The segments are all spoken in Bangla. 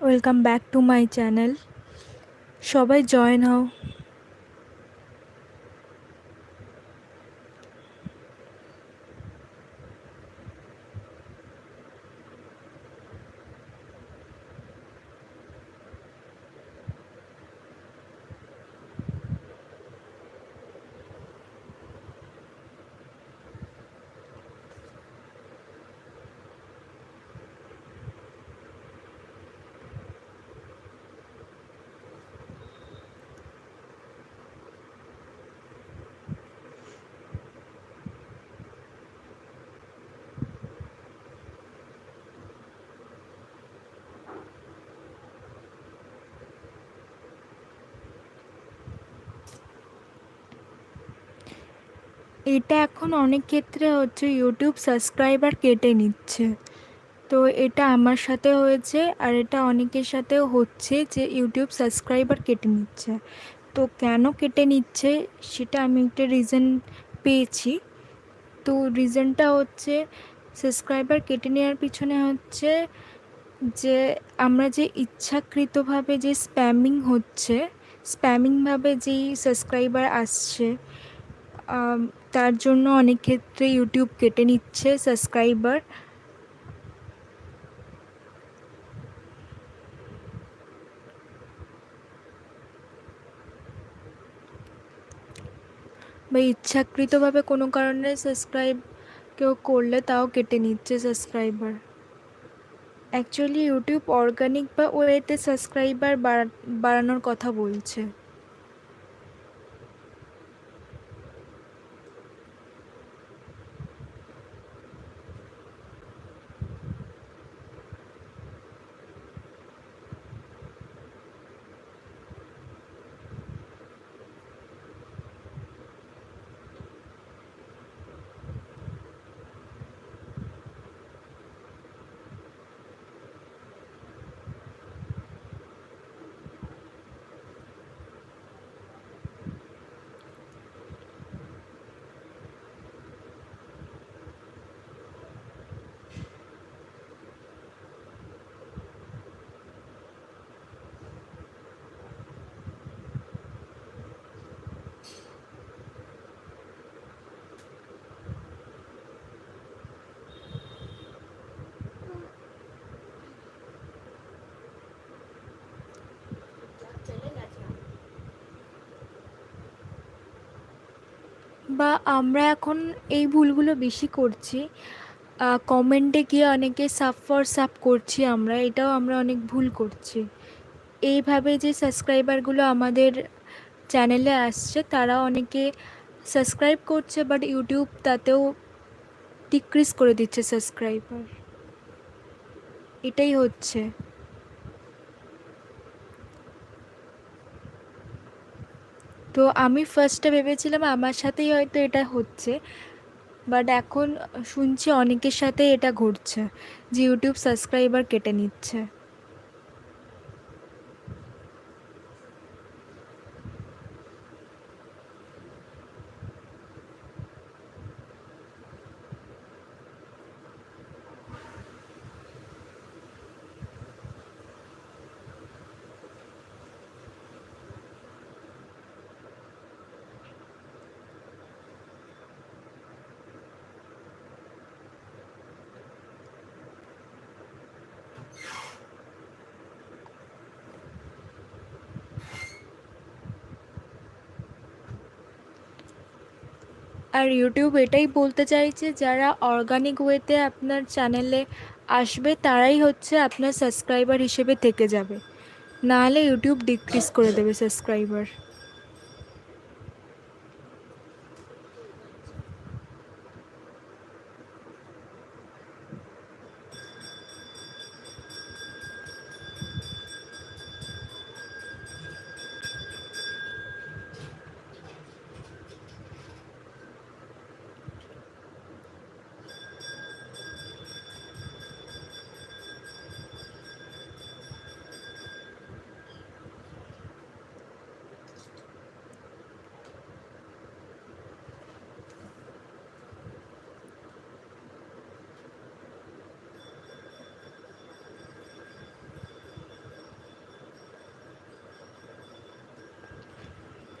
Welcome back to my channel সবাই জয়েন হও। এটা এখন অনেক ক্ষেত্রে হচ্ছে ইউটিউব সাবস্ক্রাইবার কেটে নিচ্ছে। তো এটা আমার সাথে হয়েছে আর এটা অনেকের সাথেও হচ্ছে যে ইউটিউব সাবস্ক্রাইবার কেটে নিচ্ছে। তো কেন কেটে নিচ্ছে সেটা আমি একটা রিজন পেয়েছি। তো রিজনটা হচ্ছে সাবস্ক্রাইবার কেটে নেওয়ার পিছনে হচ্ছে যে আমরা যে ইচ্ছাকৃতভাবে যে স্প্যামিং হচ্ছে স্প্যামিংভাবে যেই সাবস্ক্রাইবার আসছে তার জন্য অনেক ক্ষেত্রে ইউটিউব কেটে নিচ্ছে সাবস্ক্রাইবার বা ইচ্ছাকৃতভাবে কোনো কারণে সাবস্ক্রাইব কেউ করলে তাও কেটে নিচ্ছে সাবস্ক্রাইবার অ্যাকচুয়ালি ইউটিউব অর্গানিক বা ওয়েতে সাবস্ক্রাইবার বাড়ানোর কথা বলছে। বা আমরা এখন এই ভুলগুলো বেশি করছি কমেন্টে গিয়ে অনেকে সাব ফর সাব করছি আমরা, এটাও আমরা অনেক ভুল করছি। এইভাবে যে সাবস্ক্রাইবারগুলো আমাদের চ্যানেলে আসছে তারা অনেকে সাবস্ক্রাইব করছে বাট ইউটিউব তাতেও ডিক্রিজ করে দিচ্ছে সাবস্ক্রাইবার এটাই হচ্ছে। তো আমি ফার্স্টে ভেবেছিলাম আমার সাথেই হয়তো এটা হচ্ছে। বাট এখন শুনছি অনেকের সাথে এটা ঘটছে যে ইউটিউব সাবস্ক্রাইবার কেটে নিচ্ছে। আর ইউটিউব এটাই বলতে চাইছে, যারা অর্গানিক ওয়েতে আপনার চ্যানেলে আসবে, তারাই হচ্ছে আপনার সাবস্ক্রাইবার হিসেবে থেকে যাবে। নাহলে ইউটিউব ডিক্রিজ করে দেবে সাবস্ক্রাইবার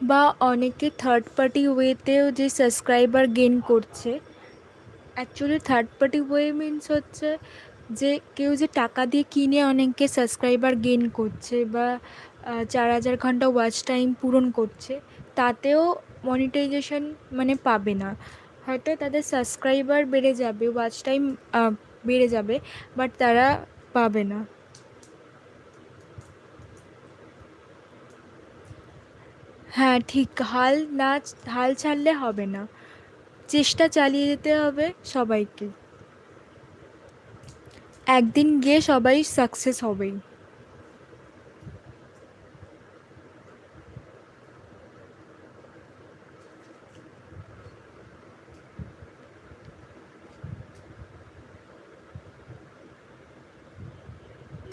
বা অনেকে থার্ড পার্টি ওয়েতেও যে সাবস্ক্রাইবার গেন করছে actually third party way means হচ্ছে যে কেউ যে টাকা দিয়ে কিনে অনেকে সাবস্ক্রাইবার গেন করছে বা চার হাজার ঘণ্টা ওয়াচ টাইম পূরণ করছে, তাতেও মনিটাইজেশন মানে পাবে না। হয়তো তাদের সাবস্ক্রাইবার বেড়ে যাবে ওয়াচ টাইম বেড়ে যাবে বাট তারা পাবে না। হ্যাঁ ঠিক। হাল না, হাল ছাড়লে হবে না। চেষ্টা চালিয়ে যেতে হবে সবাইকে। একদিন গিয়ে সবাই সাকসেস হবেই।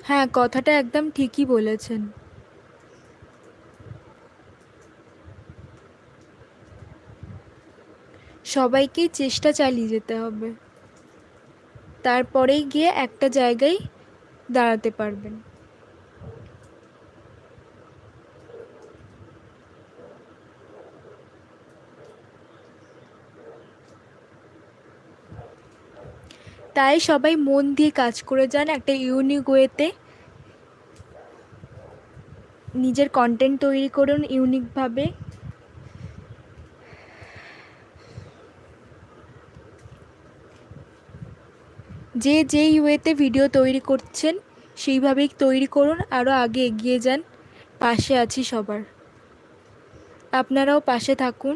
হ্যাঁ কথাটা একদম ঠিকই বলেছেন। সবাইকেই চেষ্টা চালিয়ে যেতে হবে। তারপরেই গিয়ে একটা জায়গায় দাঁড়াতে পারবেন। তাই সবাই মন দিয়ে কাজ করে যান একটা ইউনিক ওয়েতে নিজের কন্টেন্ট তৈরি করুন ইউনিকভাবে যে যেই ওয়েতে ভিডিও তৈরি করছেন, সেইভাবেই তৈরি করুন আরও আগে এগিয়ে যান। পাশে আছি সবার। আপনারাও পাশে থাকুন।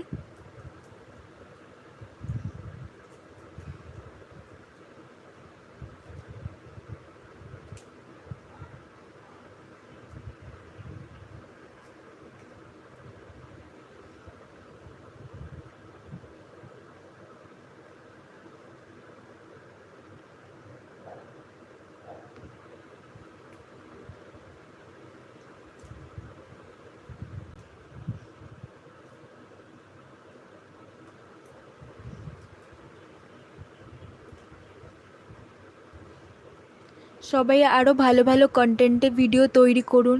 সবাই আরও ভালো ভালো কন্টেন্টে ভিডিও তৈরি করুন।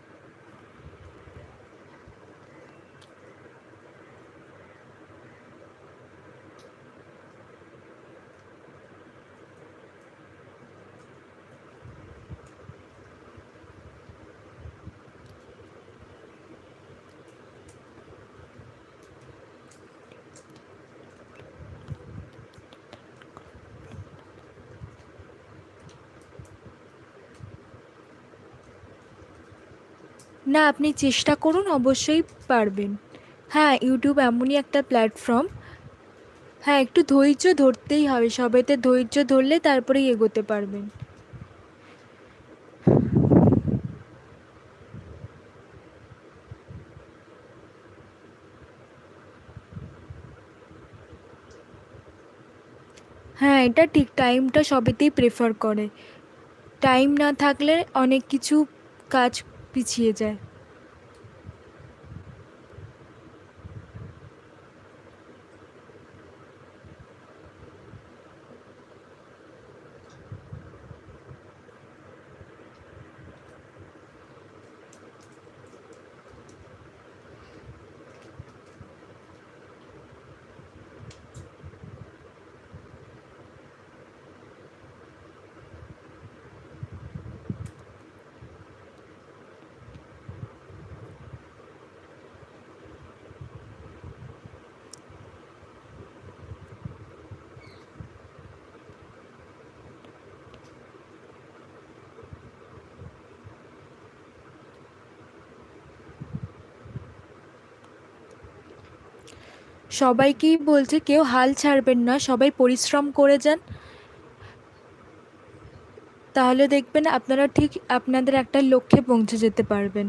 না, আপনি চেষ্টা করুন, অবশ্যই পারবেন। হ্যাঁ ইউটিউব এমনই একটা প্ল্যাটফর্ম হ্যাঁ একটু ধৈর্য ধরতেই হবে। সবেতে ধৈর্য ধরলে তারপরেই এগোতে পারবেন। হ্যাঁ এটা ঠিক। টাইমটা সবেতেই প্রেফার করে। টাইম না থাকলে অনেক কিছু কাজ পিছিয়ে যায় সবাইকেই বলছে কেউ হাল ছাড়বেন না, সবাই পরিশ্রম করে যান। তাহলে দেখবেন আপনারা ঠিক আপনাদের একটা লক্ষ্যে পৌঁছে যেতে পারবেন।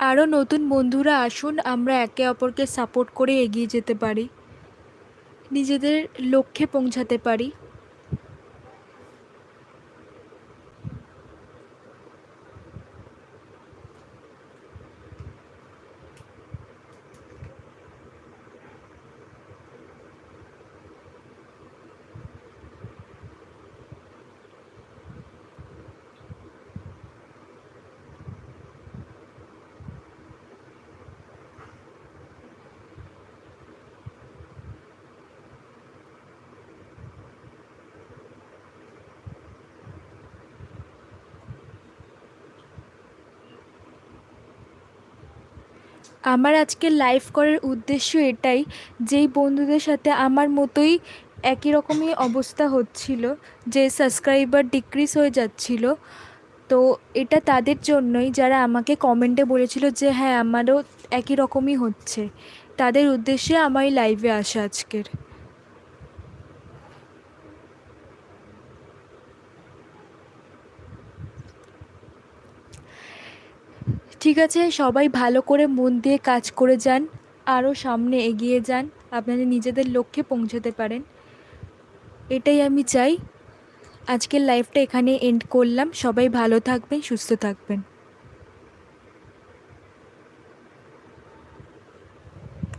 আরও নতুন বন্ধুরা আসুন, আমরা একে অপরকে সাপোর্ট করে এগিয়ে যেতে পারি। নিজেদের লক্ষ্যে পৌঁছাতে পারি। আমার আজকে লাইভ করার উদ্দেশ্য এটাই যেই বন্ধুদের সাথে আমার মতোই একই রকমই অবস্থা হচ্ছিল, যে সাবস্ক্রাইবার ডিক্রিজ হয়ে যাচ্ছিল। তো এটা তাদের জন্যই যারা আমাকে কমেন্টে বলেছিল যে হ্যাঁ আমারও একই রকমই হচ্ছে। তাদের উদ্দেশ্যে আমার এই লাইভে আসা আজকের। ঠিক আছে, সবাই ভালো করে মন দিয়ে কাজ করে যান, আরও সামনে এগিয়ে যান, আপনারা নিজেদের লক্ষ্যে পৌঁছাতে পারেন। এটাই আমি চাই। আজকের লাইফটা এখানে এন্ড করলাম। সবাই ভালো থাকবেন, সুস্থ থাকবেন।